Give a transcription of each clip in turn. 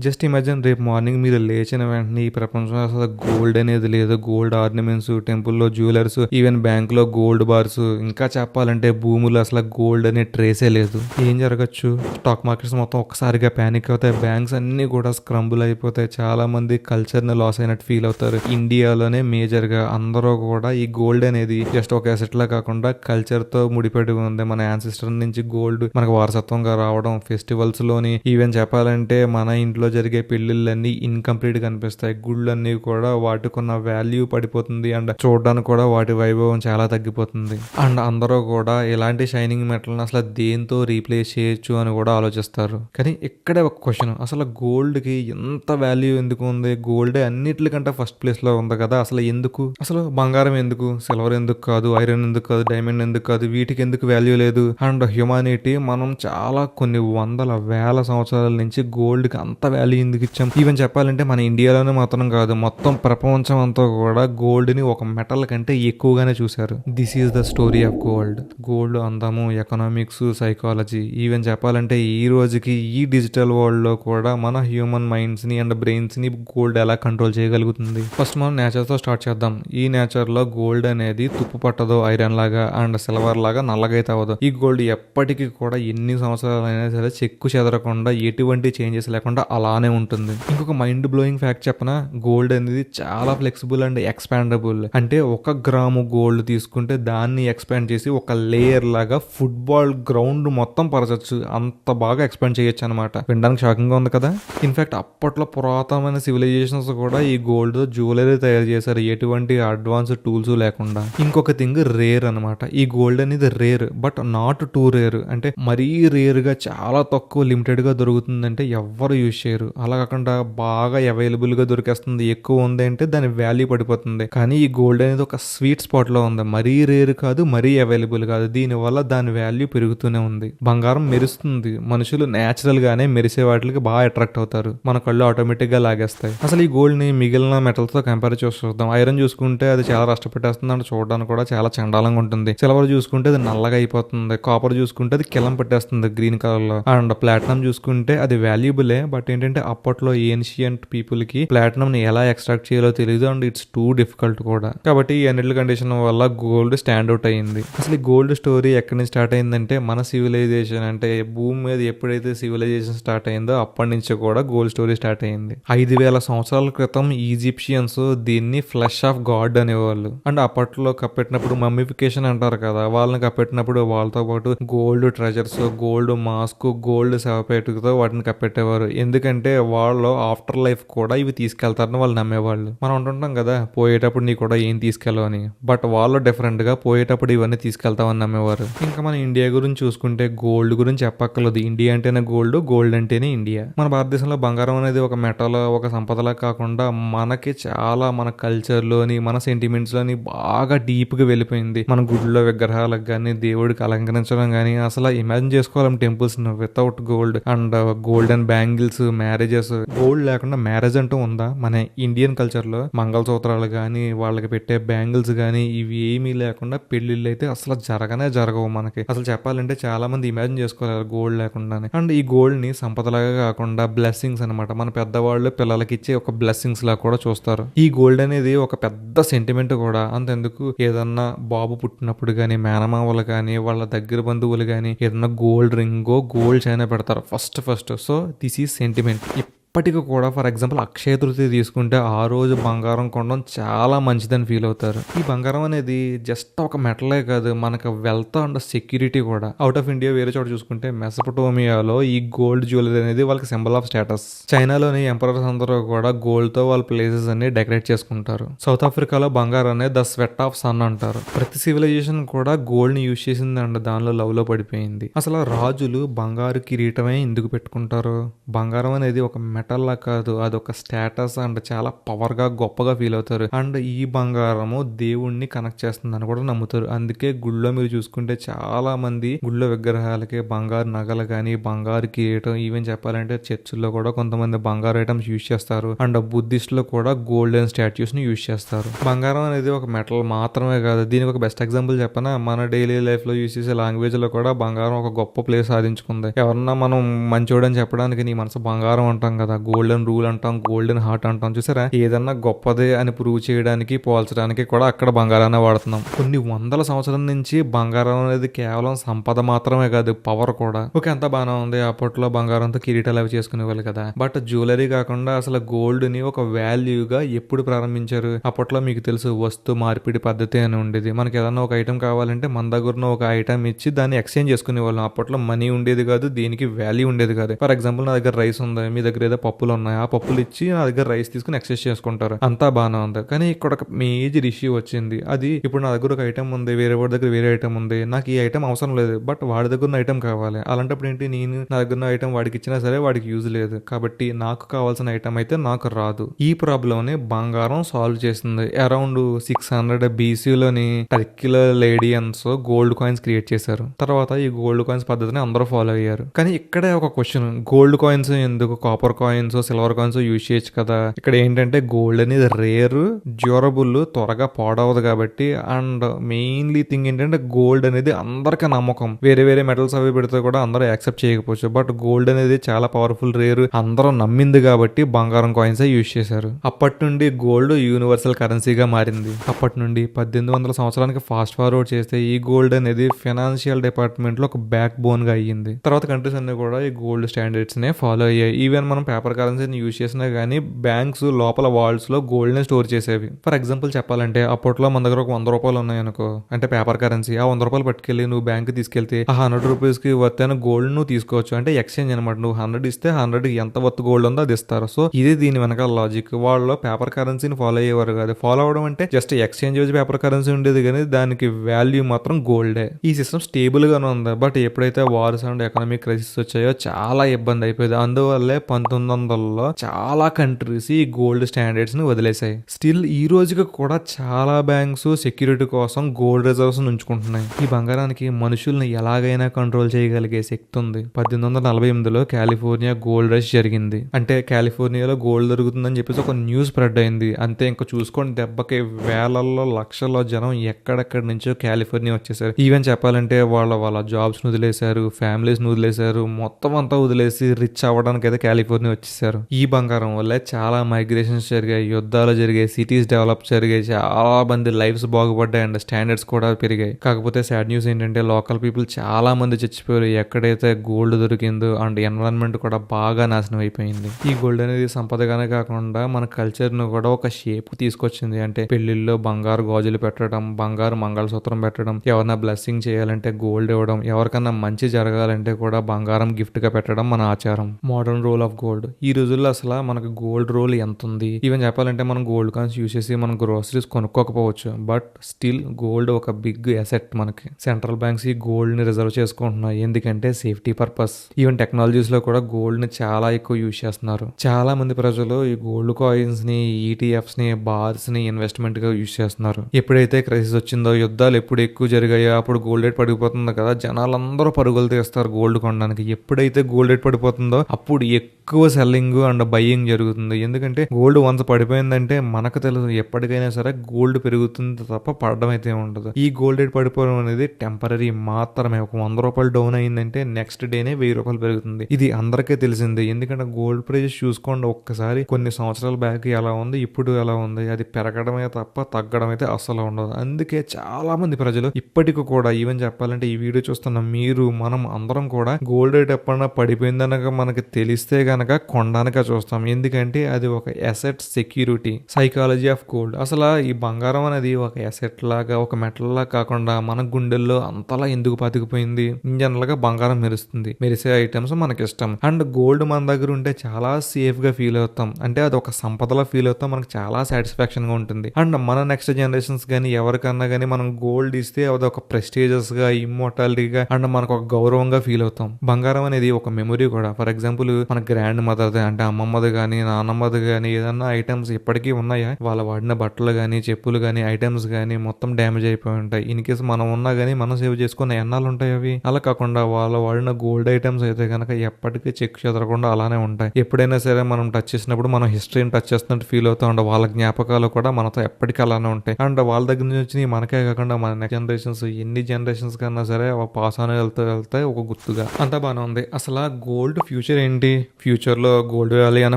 Just imagine రేపు morning మీరు లేచిన వెంటనే ఈ ప్రపంచంలో అసలు గోల్డ్ అనేది లేదు. గోల్డ్ ఆర్నమెంట్స్ టెంపుల్లో జ్యువెలర్స్ ఈవెన్ బ్యాంక్లో గోల్డ్ బార్స్ ఇంకా చెప్పాలంటే భూములు అసలు గోల్డ్ అనే ట్రేసే లేదు. ఏం జరగచ్చు? స్టాక్ మార్కెట్స్ మొత్తం ఒక్కసారిగా ప్యానిక్ అవుతాయి. బ్యాంక్స్ అన్ని కూడా స్క్రంబుల్ అయిపోతాయి. చాలా మంది కల్చర్ని లాస్ అయినట్టు ఫీల్ అవుతారు. ఇండియాలోనే మేజర్గా అందరూ కూడా ఈ గోల్డ్ అనేది జస్ట్ ఒక అసెట్ లా కాకుండా కల్చర్తో ముడిపడి ఉంది. మన యాన్సిస్టర్ నుంచి గోల్డ్ మనకు వారసత్వంగా రావడం ఫెస్టివల్స్లోని ఈవెన్ చెప్పాలంటే మన ఇంట్లో జరిగే పెళ్ళిళ్ళన్నీ ఇన్కంప్లీట్ కనిపిస్తాయి గుళ్ళన్నీ కూడా వాటికున్న వాల్యూ పడిపోతుంది అండ్ చూడడానికి కూడా వాటి వైభవం చాలా తగ్గిపోతుంది. అండ్ అందరూ కూడా ఇలాంటి షైనింగ్ మెటల్ని అసలు దేంతో రీప్లేస్ చేయొచ్చు అని కూడా ఆలోచిస్తారు. కానీ ఇక్కడే ఒక క్వశ్చన్ అసలు గోల్డ్కి ఎంత వాల్యూ ఎందుకు ఉంది? గోల్డ్ అన్నిటికంటే ఫస్ట్ ప్లేస్లో ఉంది కదా. అసలు ఎందుకు? అసలు బంగారం ఎందుకు? సిల్వర్ ఎందుకు కాదు? ఐరన్ ఎందుకు కాదు? డైమండ్ ఎందుకు కాదు? వీటికి ఎందుకు వాల్యూ లేదు? అండ్ హ్యుమానిటీ మనం చాలా కొన్ని వందల వేల సంవత్సరాల నుంచి గోల్డ్కి అంత వాల్యూ ఎందుకు ఇచ్చాం? ఈవెన్ చెప్పాలంటే మన ఇండియాలోనే మాత్రం కాదు మొత్తం ప్రపంచం అంతా కూడా గోల్డ్ని ఒక మెటల్ కంటే ఎక్కువగానే చూశారు. This is the story of gold gold అందము ఎకనామిక్స్ సైకాలజీ ఈవెన్ చెప్పాలంటే ఈ రోజుకి ఈ డిజిటల్ వరల్డ్లో కూడా మన హ్యూమన్ మైండ్స్ని అండ్ బ్రెయిన్స్ని గోల్డ్ ఎలా కంట్రోల్ చేయగలుగుతుంది? ఫస్ట్ మనం నేచర్తో స్టార్ట్ చేద్దాం. ఈ నేచర్లో గోల్డ్ అనేది తుప్పు పట్టదు ఐరన్ లాగా అండ్ సిల్వర్ లాగా నల్లగా అయితే అవ్వదు. ఈ గోల్డ్ ఎప్పటికీ కూడా ఎన్ని సంవత్సరాలైనా సరే చెక్కు చెదరకుండా ఎటువంటి చేంజెస్ లేకుండా అలా అలానే ఉంటుంది. ఇంకొక మైండ్ బ్లోయింగ్ ఫ్యాక్ట్ చెప్పన? గోల్డ్ అనేది చాలా ఫ్లెక్సిబుల్ అండ్ ఎక్స్పాండబుల్ అంటే ఒక గ్రాము గోల్డ్ తీసుకుంటే దాన్ని ఎక్స్పాండ్ చేసి ఒక లేయర్ లాగా ఫుట్బాల్ గ్రౌండ్ మొత్తం పరచచ్చు. అంత బాగా ఎక్స్పాండ్ చేయొచ్చు అనమాట వినడానికి షాకింగ్గా ఉంది కదా? ఇన్ఫాక్ట్ అప్పట్లో పురాతనమైన సివిలైజేషన్స్ కూడా ఈ గోల్డ్ జ్యువెలరీ తయారు చేశారు. ఎటువంటి అడ్వాన్స్ టూల్స్ లేకుండా. ఇంకొక థింగ్ రేర్ అనమాట. ఈ గోల్డ్ అనేది rare but not too rare అంటే మరీ రేర్గా చాలా తక్కువ లిమిటెడ్గా దొరుకుతుందంటే ఎవ్వరు యూజ్ చేయరు. అలా కాకుండా బాగా అవైలబుల్గా దొరికేస్తుంది. ఎక్కువ ఉంది అంటే దాని వాల్యూ పడిపోతుంది. కానీ ఈ గోల్డ్ అనేది ఒక స్వీట్ స్పాట్లో ఉంది. మరీ రేర్ కాదు మరీ అవైలబుల్ కాదు. దీని వల్ల దాని వాల్యూ పెరుగుతూనే ఉంది. బంగారం మెరుస్తుంది. మనుషులు నేచురల్ గానే మెరిసే వాటికి బాగా అట్రాక్ట్ అవుతారు. మన కళ్ళు ఆటోమేటిక్గా లాగేస్తాయి. అసలు ఈ గోల్డ్ని మిగిలిన మెటల్స్తో కంపేర్ చేసి చూద్దాం. ఐరన్ చూసుకుంటే అది చాలా రష్టపెట్టేస్తుంది. అంటే చూడడానికి కూడా చాలా చండాలంగా ఉంటుంది. సిల్వర్ చూసుకుంటే అది నల్లగా అయిపోతుంది. కాపర్ చూసుకుంటే అది కిలం పెట్టేస్తుంది. గ్రీన్ కలర్లో. అండ్ ప్లాటినం చూసుకుంటే అది వాల్యుబులే బట్ ఏంటంటే అప్పట్లో ఏన్షియంట్ పీపుల్కి ప్లాటినం ని ఎలా ఎక్స్ట్రాక్ట్ చేయాలో తెలియదు అండ్ ఇట్స్ టూ డిఫికల్ట్ కూడా. కాబట్టి ఈ అన్నిటి కండిషన్ వల్ల గోల్డ్ స్టాండ్ అవుట్ అయ్యింది. అసలు ఈ గోల్డ్ స్టోరీ ఎక్కడి నుంచి స్టార్ట్ అయిందంటే మన సివిలైజేషన్ అంటే భూమి మీద ఎప్పుడైతే సివిలైజేషన్ స్టార్ట్ అయిందో అప్పటి నుంచి కూడా గోల్డ్ స్టోరీ స్టార్ట్ అయింది ఐదు వేల సంవత్సరాల క్రితం ఈజిప్షియన్స్ దీన్ని ఫ్లష్ ఆఫ్ గాడ్ అనేవాళ్ళు. అండ్ అప్పట్లో కప్పెట్టినప్పుడు మమ్మిఫికేషన్ అంటారు కదా వాళ్ళని కప్పెట్టినప్పుడు వాళ్ళతో పాటు gold treasures gold mask gold శవపేటతో వాటిని కప్పెట్టేవారు. ఎందుకంటే వాళ్ళు ఆఫ్టర్ లైఫ్ కూడా ఇవి తీసుకెళ్తారని వాళ్ళు నమ్మేవాళ్ళు. మనం అంటుంటాం కదా పోయేటప్పుడు నీ కూడా ఏం తీసుకెళ్ళవని బట్ వాళ్ళు డిఫరెంట్గా పోయేటప్పుడు ఇవన్నీ తీసుకెళ్తామని నమ్మేవారు. ఇంకా మన ఇండియా గురించి చూసుకుంటే గోల్డ్ గురించి చెప్పక్కర్లేదు. ఇండియా అంటేనే గోల్డ్ గోల్డ్ అంటేనే ఇండియా. మన భారతదేశంలో బంగారం అనేది ఒక మెటల్ ఒక సంపదలా కాకుండా మనకి చాలా మన కల్చర్లోని మన సెంటిమెంట్స్లోని బాగా డీప్గా వెళ్ళిపోయింది. మన గుడిలో విగ్రహాలకు కానీ దేవుడికి అలంకరించడం కానీ అసలు ఇమాజిన్ చేసుకోవాలి temples without gold and golden bangles marriages gold లేకుండా మ్యారేజ్ అంటూ ఉందా? మన ఇండియన్ కల్చర్లో మంగళసూత్రాలు కానీ వాళ్ళకి పెట్టే బ్యాంగిల్స్ కానీ ఇవి ఏమీ లేకుండా పెళ్ళిళ్ళు అయితే అసలు జరగనే జరగవు మనకి. అసలు చెప్పాలంటే చాలా మంది ఇమాజిన్ చేసుకోలేరు గోల్డ్ లేకుండానే. అండ్ ఈ గోల్డ్ని సంపదలాగా కాకుండా బ్లెస్సింగ్స్ అనమాట మన పెద్దవాళ్ళు పిల్లలకి ఇచ్చే ఒక బ్లెస్సింగ్స్ లా కూడా చూస్తారు. ఈ గోల్డ్ అనేది ఒక పెద్ద సెంటిమెంట్ కూడా. అంతెందుకు? ఏదన్నా బాబు పుట్టినప్పుడు కానీ మేనమామలు కానీ వాళ్ళ దగ్గర బంధువులు కానీ ఏదన్నా గోల్డ్ రింగో గోల్డ్ చైనా పెడతారు. First first so this is sentiment payment ఇప్పటికి కూడా ఫర్ ఎగ్జాంపుల్ అక్షయ తృతీయ తీసుకుంటే ఆ రోజు బంగారం కొనడం చాలా మంచిదని ఫీల్ అవుతారు. ఈ బంగారం అనేది జస్ట్ ఒక మెటలే కాదు మనకు వెల్త్ అండ్ సెక్యూరిటీ కూడా. అవుట్ ఆఫ్ ఇండియా వేరే చోట చూసుకుంటే మెసపటోమియాలో ఈ గోల్డ్ జ్యువెలరీ అనేది వాళ్ళకి సింబల్ ఆఫ్ స్టేటస్. చైనాలోని ఎంపరర్స్ అందరూ కూడా గోల్డ్తో వాళ్ళ ప్లేసెస్ అన్ని డెకరేట్ చేసుకుంటారు. సౌత్ ఆఫ్రికాలో బంగారం అనే ద స్వెట్ ఆఫ్ సన్ అంటారు. ప్రతి సివిలైజేషన్ కూడా గోల్డ్ని యూజ్ చేసింది అండ్ దానిలో లవ్లో పడిపోయింది. అసలు రాజులు బంగారు కిరీటమే ఎందుకు పెట్టుకుంటారు? బంగారం అనేది ఒక మెటల్ లా కాదు. అది ఒక స్టేటస్ అండ్ చాలా పవర్గా గొప్పగా ఫీల్ అవుతారు. అండ్ ఈ బంగారము దేవుణ్ణి కనెక్ట్ చేస్తుందని కూడా నమ్ముతారు. అందుకే గుళ్ళో మీరు చూసుకుంటే చాలా మంది గుళ్ళో విగ్రహాలకి బంగారు నగలు కానీ బంగారు కిరీటం ఈవెన్ చెప్పాలంటే చర్చిల్లో కూడా కొంతమంది బంగారు ఐటమ్స్ యూజ్ చేస్తారు. అండ్ బుద్ధిస్ట్లో కూడా గోల్డెన్ స్టాట్యూస్ని యూజ్ చేస్తారు. బంగారం అనేది ఒక మెటల్ మాత్రమే కాదు. దీనికి ఒక బెస్ట్ ఎగ్జాంపుల్ చెప్పనా? మన డైలీ లైఫ్లో యూజ్ చేసే లాంగ్వేజ్లో కూడా బంగారం ఒక గొప్ప ప్లేస్ సాధించుకుంది. ఎవరన్నా మనం మంచోడని చెప్పడానికి నీ మనసు బంగారం అంటాం కదా. గోల్డెన్ రూల్ అంటాం గోల్డెన్ హార్ట్ అంటాం చూసారా? ఏదన్నా గొప్పదే అని ప్రూవ్ చేయడానికి పోల్చడానికి కూడా అక్కడ బంగారాన్ని వాడుతున్నాం. కొన్ని వందల సంవత్సరాల నుంచి బంగారం అనేది కేవలం సంపద మాత్రమే కాదు పవర్ కూడా. ఓకే అంత బాగానే ఉంది. అప్పట్లో బంగారంతో కిరీటాలు అవి చేసుకునేవాళ్ళు కదా. బట్ జ్యువెలరీ కాకుండా అసలు గోల్డ్ని ఒక వాల్యూగా ఎప్పుడు ప్రారంభించారు? అప్పట్లో మీకు తెలుసు వస్తు మార్పిడి పద్ధతి అని ఉండేది. మనకి ఏదన్నా ఒక ఐటమ్ కావాలంటే మన దగ్గరన ఒక ఐటమ్ ఇచ్చి దాన్ని ఎక్స్చేంజ్ చేసుకునే వాళ్ళం అప్పట్లో మనీ ఉండేది కాదు దీనికి వాల్యూ ఉండేది కాదు. ఫర్ ఎగ్జాంపుల్ నా దగ్గర రైస్ ఉంది. మీ దగ్గర ఏదో పప్పులు ఉన్నాయి? ఆ పప్పులు ఇచ్చి నా దగ్గర రైస్ తీసుకుని ఎక్సెస్ చేసుకుంటారు. అంతా బాగానే ఉంది. కానీ ఇక్కడ ఒక మేజర్ ఇష్యూ వచ్చింది. అది ఇప్పుడు నా దగ్గర ఒక ఐటమ్ ఉంది. వేరే వాడి దగ్గర వేరే ఐటమ్ ఉంది. నాకు ఈ ఐటమ్ అవసరం లేదు. బట్ వాడి దగ్గర ఉన్న ఐటమ్ కావాలి. అలాంటప్పుడు ఏంటి? నేను నా దగ్గర ఉన్న ఐటమ్ వాడికి ఇచ్చినా సరే వాడికి యూజ్ లేదు. కాబట్టి నాకు కావాల్సిన ఐటమ్ అయితే నాకు రాదు. ఈ ప్రాబ్లమ్ని బంగారం సాల్వ్ చేసింది. అరౌండ్ సిక్స్ హండ్రెడ్ బీసీలోని టర్కిలో లేడియన్స్ గోల్డ్ కాయిన్స్ క్రియేట్ చేశారు. తర్వాత ఈ గోల్డ్ కాయిన్స్ పద్ధతిని అందరూ ఫాలో అయ్యారు. కానీ ఇక్కడే ఒక క్వశ్చన్ గోల్డ్ కాయిన్స్ ఎందుకు? Copper coins coins silver coins use చేయొచ్చు కదా. ఇక్కడ ఏంటంటే గోల్డ్ అనేది రేర్ డ్యూరబుల్ త్వరగా పాడవదు కాబట్టి అండ్ మెయిన్లీ థింగ్ ఏంటంటే గోల్డ్ అనేది అందరికీ నమ్మకం. వేరే వేరే మెటల్స్ అవి పెడితే కూడా అందరూ యాక్సెప్ట్ చేయకపోవచ్చు. బట్ గోల్డ్ అనేది చాలా పవర్ఫుల్ రేర్ అందరూ నమ్మింది కాబట్టి బంగారం కాయిన్స్ యూజ్ చేశారు. అప్పటి నుండి గోల్డ్ యూనివర్సల్ కరెన్సీగా మారింది. అప్పటి నుండి పద్దెనిమిది వందల సంవత్సరానికి ఫాస్ట్ ఫార్వర్డ్ చేస్తే ఈ గోల్డ్ అనేది ఫైనాన్షియల్ డిపార్ట్మెంట్లో ఒక బ్యాక్ బోన్గా అయ్యింది. తర్వాత కంట్రీస్ అన్ని కూడా ఈ గోల్డ్ స్టాండర్డ్స్ నే ఫాలో అయ్యాయి. ఈవెన్ మనం పేపర్ కరెన్సీని యూజ్ చేసినా కానీ బ్యాంక్స్ లోపల వాల్స్లో స్టోర్ చేసేవి. ఫర్ ఎగ్జాంపుల్ చెప్పాలంటే అప్పట్లో మన దగ్గర ఒక వంద రూపాయలు ఉన్నాయి అనుకో. అంటే పేపర్ కరెన్సీ. ఆ వంద రూపాయలు పట్టుకెళ్ళి నువ్వు బ్యాంక్ తీసుకెళ్తే ఆ హండ్రెడ్ రూపీస్కి వర్త్ అయిన గోల్డ్ నువ్వు తీసుకోవచ్చు. అంటే ఎక్స్చేంజ్ అనమాట నువ్వు హండ్రెడ్ ఇస్తే హండ్రెడ్ ఎంత వర్త్ గోల్డ్ ఉందో అది ఇస్తారు. సో ఇది దీని వెనకాల లాజిక్. వాళ్ళు పేపర్ కరెన్సీని ఫాలో అయ్యేవారు కాదు. ఫాలో అవడం అంటే జస్ట్ ఎక్స్చేంజ్ వచ్చి పేపర్ కరెన్సీ ఉండేది కానీ దానికి వాల్యూ మాత్రం గోల్డే. ఈ సిస్టమ్ స్టేబుల్గానే ఉంది. బట్ ఎప్పుడైతే వార్స్ అండ్ ఎకనామిక్ క్రైసిస్ వచ్చాయో చాలా ఇబ్బంది అయిపోయింది. అందువల్లే పంతొమ్మిది వందలలో చాలా కంట్రీస్ ఈ గోల్డ్ స్టాండర్డ్స్ని వదిలేశాయి. స్టిల్ ఈ రోజుకి కూడా చాలా బ్యాంక్స్ సెక్యూరిటీ కోసం గోల్డ్ రిజర్వ్స్ ఉంచుకుంటున్నాయి. ఈ బంగారానికి మనుషుల్ని ఎలాగైనా కంట్రోల్ చేయగలిగే శక్తి ఉంది. పద్దెనిమిది వందల నలభై ఎనిమిదిలో కాలిఫోర్నియా గోల్డ్ రష్ జరిగింది. అంటే కాలిఫోర్నియాలో గోల్డ్ దొరుకుతుందని చెప్పేసి ఒక న్యూస్ స్ప్రెడ్ అయింది. అంతే ఇంకా చూసుకోండి దెబ్బకి వేలల్లో లక్షల్లో జనం ఎక్కడెక్కడి నుంచో కాలిఫోర్నియా వచ్చేసారు. ఈవెన్ చెప్పాలంటే వాళ్ళ వాళ్ళ జాబ్స్ వదిలేశారు ఫ్యామిలీస్ వదిలేశారు మొత్తం అంతా వదిలేసి రిచ్ అవ్వడానికి అయితే కాలిఫోర్నియా వచ్చేసారు. ఈ బంగారం వల్ల చాలా మైగ్రేషన్స్ జరిగాయి. యుద్ధాలు జరిగాయి. సిటీస్ డెవలప్ జరిగాయి. చాలా మంది లైఫ్స్ బాగుపడ్డాయి అండ్ స్టాండర్డ్స్ కూడా పెరిగాయి. కాకపోతే సాడ్ న్యూస్ ఏంటంటే లోకల్ పీపుల్ చాలా మంది చచ్చిపోయారు. ఎక్కడైతే గోల్డ్ దొరికిందో అండ్ ఎన్విరాన్మెంట్ కూడా బాగా నాశనం అయిపోయింది. ఈ గోల్డ్ అనేది సంపదగానే కాకుండా మన కల్చర్ను కూడా ఒక షేప్ తీసుకొచ్చింది. అంటే పెళ్ళిళ్ళలో బంగారు గాజులు పెట్టడం బంగారు మంగళసూత్రం పెట్టడం ఎవరన్నా బ్లెస్సింగ్ చేయాలంటే గోల్డ్ ఇవ్వడం ఎవరికన్నా మంచి జరగాలంటే కూడా బంగారం గిఫ్ట్గా పెట్టడం మన ఆచారం. మోడర్న్ రూల్ ఆఫ్ గోల్డ్ ఈ రోజుల్లో అసలు మనకు గోల్డ్ రోల్ ఎంత ఉంది ఈవెన్ చెప్పాలంటే మనం గోల్డ్ కాయిన్స్ యూస్ చేసి మనం గ్రోసరీస్ కొనుక్కోకపోవచ్చు. బట్ స్టిల్ గోల్డ్ ఒక బిగ్ అసెట్ మనకి. సెంట్రల్ బ్యాంక్స్ ఈ గోల్డ్ని రిజర్వ్ చేసుకుంటున్నాయి. ఎందుకంటే సేఫ్టీ పర్పస్. ఈవెన్ టెక్నాలజీస్లో కూడా గోల్డ్ని చాలా ఎక్కువ యూజ్ చేస్తున్నారు. చాలా మంది ప్రజలు ఈ గోల్డ్ కాయిన్స్ని ఈటీఎఫ్స్ని బార్స్ని ఇన్వెస్ట్మెంట్గా యూజ్ చేస్తున్నారు. ఎప్పుడైతే క్రైసిస్ వచ్చిందో యుద్ధాలు ఎప్పుడు ఎక్కువ జరిగాయో అప్పుడు గోల్డ్ రేట్ పడిపోతుంది కదా. జనాలందరూ పరుగులు తీస్తారు గోల్డ్ కొనడానికి. ఎప్పుడైతే గోల్డ్ రేట్ పడిపోతుందో అప్పుడు ఎక్కువ ఎక్కువ సెల్లింగ్ అండ్ బయ్యింగ్ జరుగుతుంది. ఎందుకంటే గోల్డ్ వన్స్ పడిపోయిందంటే మనకు తెలుసు ఎప్పటికైనా సరే గోల్డ్ పెరుగుతుంది తప్ప పడడం అయితే ఉండదు. ఈ గోల్డ్ రేట్ పడిపోవడం అనేది టెంపరీ మాత్రమే. ఒక వంద రూపాయలు డౌన్ అయిందంటే నెక్స్ట్ డేనే వెయ్యి రూపాయలు పెరుగుతుంది. ఇది అందరికీ తెలిసిందే. ఎందుకంటే గోల్డ్ ప్రైజెస్ చూసుకోండి ఒక్కసారి. కొన్ని సంవత్సరాల బ్యాక్ ఎలా ఉంది ఇప్పుడు ఎలా ఉంది అది పెరగడమే తప్ప తగ్గడం అయితే అసలు ఉండదు. అందుకే చాలా మంది ప్రజలు ఇప్పటికి కూడా ఈవెన్ చెప్పాలంటే ఈ వీడియో చూస్తున్న మీరు మనం అందరం కూడా గోల్డ్ రేట్ ఎప్పుడన్నా పడిపోయిందనగా మనకి తెలిస్తే అనగా కొనడానిక చూస్తాం. ఎందుకంటే అది ఒక asset security psychology of gold అసలు ఈ బంగారం అనేది ఒక ఎసెట్ లాగా ఒక మెటల్ లా కాకుండా మన గుండెల్లో అంతలా ఎందుకు పాతికిపోయింది? జనరల్గా బంగారం మెరుస్తుంది. మెరిసే ఐటమ్స్ మనకి ఇష్టం. అండ్ గోల్డ్ మన దగ్గర ఉంటే చాలా సేఫ్గా ఫీల్ అవుతాం. అంటే అది ఒక సంపదలా ఫీల్ అవుతాం. మనకు చాలా సాటిస్ఫాక్షన్గా ఉంటుంది. అండ్ మన నెక్స్ట్ జనరేషన్స్ కానీ ఎవరికన్నా కానీ మనం గోల్డ్ ఇస్తే అది ఒక ప్రెస్టీజియస్గా ఇమ్మోటాలిటీగా అండ్ మనకు ఒక గౌరవంగా ఫీల్ అవుతాం. బంగారం అనేది ఒక మెమొరీ కూడా. ఫర్ ఎగ్జాంపుల్ మన గ్రాండ్ మదర్ది అంటే అమ్మమ్మది కానీ నాన్నమ్మది కానీ ఏదన్నా ఐటమ్స్ ఇప్పటికీ ఉన్నాయా? వాళ్ళ వాడిన బట్టలు కానీ చెప్పులు కానీ ఐటమ్స్ కానీ మొత్తం డ్యామేజ్ అయిపోయి ఉంటాయి. ఇన్ కేసు మనం ఉన్నా కానీ మనం సేవ్ చేసుకున్న ఎన్నాలు ఉంటాయి అవి? అలా కాకుండా వాళ్ళ వాడిన గోల్డ్ ఐటమ్స్ అయితే కనుక ఎప్పటికీ చెక్ చెదరకుండా అలానే ఉంటాయి. ఎప్పుడైనా సరే మనం టచ్ చేసినప్పుడు మనం హిస్టరీని టచ్ చేస్తున్నట్టు ఫీల్ అవుతూ ఉంటాం. వాళ్ళ జ్ఞాపకాలు కూడా మనతో ఎప్పటికీ అలానే ఉంటాయి. అండ్ వాళ్ళ దగ్గర నుంచి వచ్చినాయి మనకే కాకుండా మన నెక్స్ట్ జనరేషన్స్ ఎన్ని జనరేషన్స్ కన్నా సరే పాస్ అని వెళ్తూ వెళ్తే ఒక గుర్తుగా. అంతా బాగానే ఉంది. అసలు గోల్డ్ ఫ్యూచర్ ఏంటి? ఫ్యూచర్ ఫ్యూచర్లో గోల్డ్ వ్యాలీ అయినా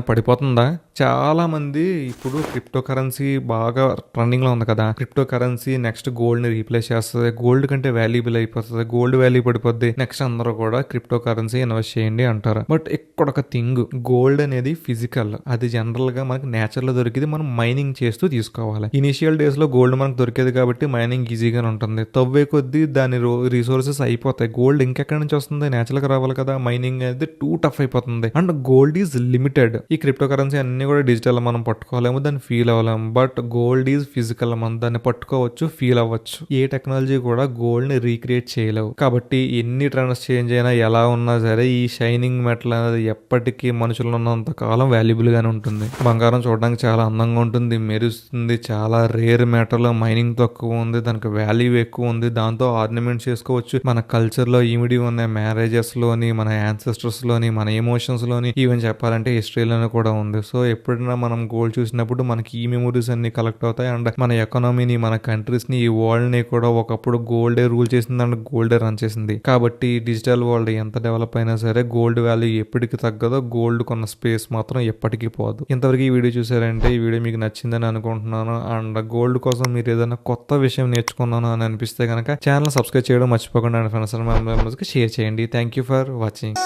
పడిపోతుందా? చాలామంది ఇప్పుడు క్రిప్టో కరెన్సీ బాగా రన్నింగ్లో ఉంది కదా. క్రిప్టో కరెన్సీ నెక్స్ట్ గోల్డ్ని రీప్లేస్ చేస్తుంది. గోల్డ్ కంటే వాల్యుబుల్ అయిపోతుంది. గోల్డ్ వాల్యూ పడిపోద్ది. నెక్స్ట్ అందరూ కూడా క్రిప్టో కరెన్సీ ఇన్వెస్ట్ చేయండి అంటారు. బట్ ఇక్కడ ఒక థింగ్ గోల్డ్ అనేది ఫిజికల్. అది జనరల్గా మనకి నేచర్లో దొరికింది మనం మైనింగ్ చేస్తూ తీసుకోవాలి. ఇనిషియల్ డేస్లో గోల్డ్ మనకు దొరికేది కాబట్టి మైనింగ్ ఈజీగానే ఉంటుంది. తవ్వే కొద్దీ దాని రిసోర్సెస్ అయిపోతాయి. గోల్డ్ ఇంకెక్కడి నుంచి వస్తుంది? నేచురల్గా రావాలి కదా. మైనింగ్ అనేది టూ టఫ్ అయిపోతుంది. అండ్ గోల్డ్ ఈజ్ లిమిటెడ్ ఈ క్రిప్టో కరెన్సీ అన్ని కూడా డిజిటల్ మనం పట్టుకోలేము దాన్ని ఫీల్ అవ్వలేము. బట్ గోల్డ్ ఈజ్ ఫిజికల్ మనం దాన్ని పట్టుకోవచ్చు ఫీల్ అవ్వచ్చు. ఏ టెక్నాలజీ కూడా గోల్డ్ని రీక్రియేట్ చేయలేవు. కాబట్టి ఎన్ని ట్రెండ్స్ చేంజ్ అయినా ఎలా ఉన్నా సరే ఈ షైనింగ్ మెటల్ అనేది ఎప్పటికీ మనుషులు ఉన్నంత కాలం వాల్యుబుల్ గానే ఉంటుంది. బంగారం చూడడానికి చాలా అందంగా ఉంటుంది మెరుస్తుంది చాలా రేర్ మెటల్ మైనింగ్ తక్కువ ఉంది దానికి వాల్యూ ఎక్కువ ఉంది. దాంతో ఆర్నమెంట్స్ చేసుకోవచ్చు. మన కల్చర్లో ఇమిడి ఉన్న మ్యారేజెస్లోని మన యాన్సెస్టర్స్లోని మన ఎమోషన్స్లోని ఈవెన్ చెప్పాలంటే హిస్టరీలోనే కూడా ఉంది. సో ఎప్పుడైనా మనం గోల్డ్ చూసినప్పుడు మనకి ఈ మెమొరీస్ అన్ని కలెక్ట్ అవుతాయి. అండ్ మన ఎకనామీని మన కంట్రీస్ని ఈ వరల్డ్ని కూడా ఒకప్పుడు గోల్డే రూల్ చేసింది అండ్ గోల్డే రన్ చేసింది. కాబట్టి డిజిటల్ వరల్డ్ ఎంత డెవలప్ అయినా సరే గోల్డ్ వాల్యూ ఎప్పటికి తగ్గదో గోల్డ్ కొన్న స్పేస్ మాత్రం ఎప్పటికీ పోదు. ఇంతవరకు ఈ వీడియో చూసారంటే ఈ వీడియో మీకు నచ్చిందని అనుకుంటున్నాను. అండ్ గోల్డ్ కోసం మీరు ఏదైనా కొత్త విషయం నేర్చుకున్నాను అని అనిపిస్తే కనుక ఛానల్ సబ్స్క్రైబ్ చేయడం మర్చిపోకుండా అండ్ ఫ్రెండ్స్ మెంబర్స్కి షేర్ చేయండి. Thank you for watching